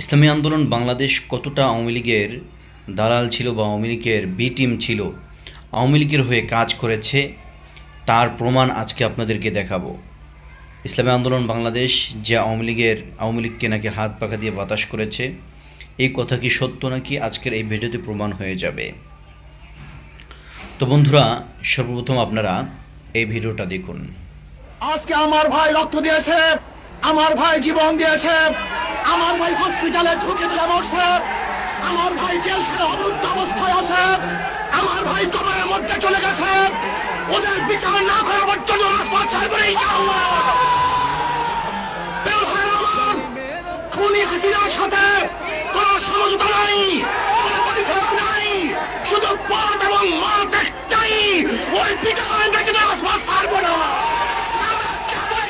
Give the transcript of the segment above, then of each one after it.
ইসলামী আন্দোলন বাংলাদেশ কতটা আওয়ামী লীগের দালাল ছিল বা আওয়ামী লীগের বি টিম ছিল, আওয়ামী লীগের হয়ে কাজ করেছে, তার প্রমাণ আজকে আপনাদেরকে দেখাবো। ইসলামী আন্দোলন বাংলাদেশ যে আওয়ামী লীগের, আওয়ামী লীগকে নাকি হাত পাখা দিয়ে বাতাস করেছে, এই কথা কি সত্য নাকি আজকের এই ভিডিওতে প্রমাণ হয়ে যাবে? তো বন্ধুরা, সর্বপ্রথম আপনারা এই ভিডিওটা দেখুন। আজকে আমার ভাই রক্ত দিয়েছে, আমার ভাই জীবন দিয়েছে আমার ভাই হসপিটালে ঢুকে মরছে। আমার ভাই জেলখানে অবরুদ্ধ অবস্থায় আছে। আমার ভাই কবরের মধ্যে চলে গেছে। ওদের বিচার না করা পর্যন্ত খুনি হাসিনার সাথে। কোন সমঝোতা নাই নাই। শুধু পথ এবং মাঠ একটাই। ওই দেখে রাজপথ ছাড়বো না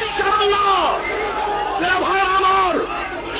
ইনশাআল্লাহ এরা ভাই আমার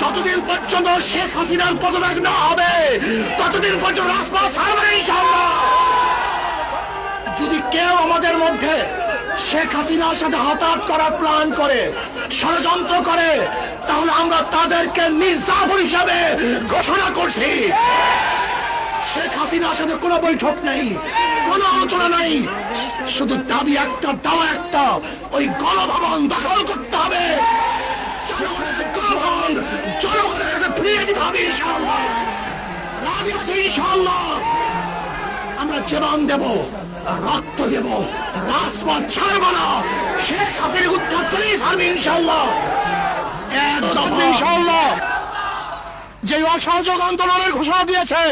যতদিন পর্যন্ত শেখ হাসিনার পদত্যাগ না হবে, ততদিন পর্যন্ত রাজপথ ছাড়বে যদি কেউ আমাদের মধ্যে শেখ হাসিনার সাথে হতাহত করার প্ল্যান করে, ষড়যন্ত্র করে, তাহলে আমরা তাদেরকে নির্যাতন হিসাবে ঘোষণা করছি। শেখ হাসিনার সাথে কোনো বৈঠক নেই, কোনো আলোচনা নাই। শুধু দাবি একটা, দাওয়া একটা, ওই গণভবন দখল করতে আমরা জীবন দেব, রক্ত দেব, রাজপথ ছাড়ব না। শেখ হাসিনা উত্তর করেই ছাড়বে ইনশাআল্লাহ। যে অসহযোগ আন্দোলনের ঘোষণা দিয়েছে,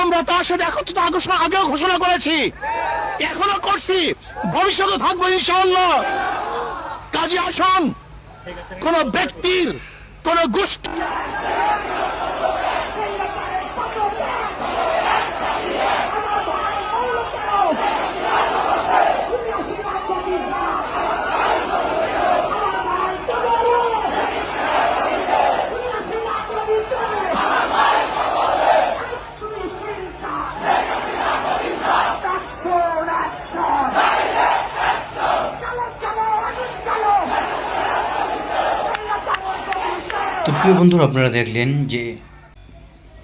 আমরা তার সাথে একত্রিত ঘোষণা আগেও ঘোষণা করেছি। এখনও করছি। ভবিষ্যতে থাকব ইনশাআল্লাহ। কাজী আসন কোন ব্যক্তির কোন গোষ্ঠী তো প্রিয় বন্ধুরা, আপনারা দেখলেন যে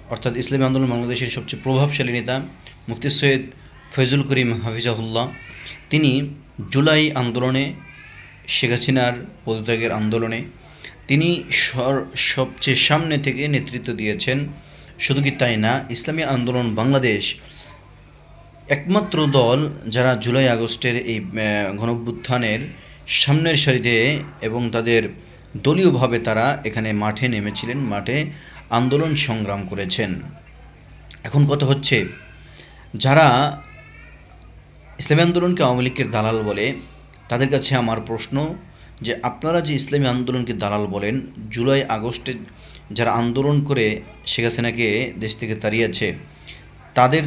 অর্থাৎ ইসলামী আন্দোলন বাংলাদেশের সবচেয়ে প্রভাবশালী নেতা মুফতি সৈয়দ ফয়জুল করিম হাফিজাহুল্লাহ। তিনি জুলাই আন্দোলনে, শেখ হাসিনার পদত্যাগের আন্দোলনে তিনি সর- সবচেয়ে সামনে থেকে নেতৃত্ব দিয়েছেন। শুধু কি তাই না, ইসলামী আন্দোলন বাংলাদেশ একমাত্র দল যারা জুলাই আগস্টের এই গণভ্যুত্থানের সামনের সারিতে এবং তাদের দলীয়ভাবে তারা এখানে মাঠে নেমেছিলেন, মাঠে আন্দোলন সংগ্রাম করেছেন। এখন কথা হচ্ছে, যারা ইসলামী আন্দোলনকে আওয়ামী লীগের দালাল বলে, তাদের কাছে আমার প্রশ্ন যে আপনারা যে ইসলামী আন্দোলনকে দালাল বলেন, জুলাই আগস্টে যারা আন্দোলন করে শেখ হাসিনাকে দেশ থেকে তাড়িয়েছে তাদের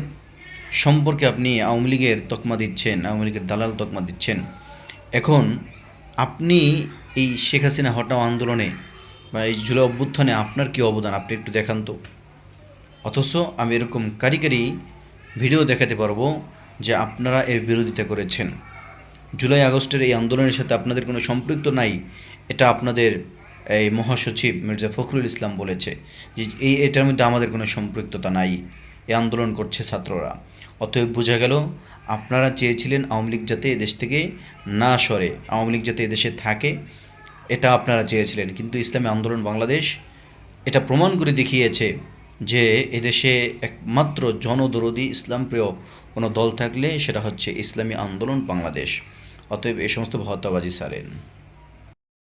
সম্পর্কে আপনি আওয়ামী লীগের তকমা দিচ্ছেন, আওয়ামী লীগের দালাল তকমা দিচ্ছেন। এখন আপনি এই শেখ হাসিনা হটাও আন্দোলনে বা এই জুলাই অভ্যুত্থানে আপনার কী অবদান? আপনি একটু দেখান তো। অথচ আমি এরকম কারিগরি ভিডিও দেখাতে পারব যে আপনারা এর বিরোধিতা করেছেন। জুলাই আগস্টের এই আন্দোলনের সাথে আপনাদের কোনো সম্পৃক্ত নাই, এটা আপনাদের এই মহাসচিব মির্জা ফখরুল ইসলাম বলেছে যে এই এটার মধ্যে আমাদের কোনো সম্পৃক্ততা নাই, এই আন্দোলন করছে ছাত্ররা। অতএব বোঝা গেল, আপনারা চেয়েছিলেন আওয়ামী লীগ যাতে এদেশ থেকে না সরে, আওয়ামী লীগ যাতে এদেশে থাকে এটা আপনারা চেয়েছিলেন। কিন্তু ইসলামী আন্দোলন বাংলাদেশ এটা প্রমাণ করে দেখিয়েছে যে এদেশে একমাত্র জনদরদি ইসলামপ্রিয় কোনো দল থাকলে সেটা হচ্ছে ইসলামী আন্দোলন বাংলাদেশ। অতএব এ সমস্ত ভত্তাবাজি সারেন।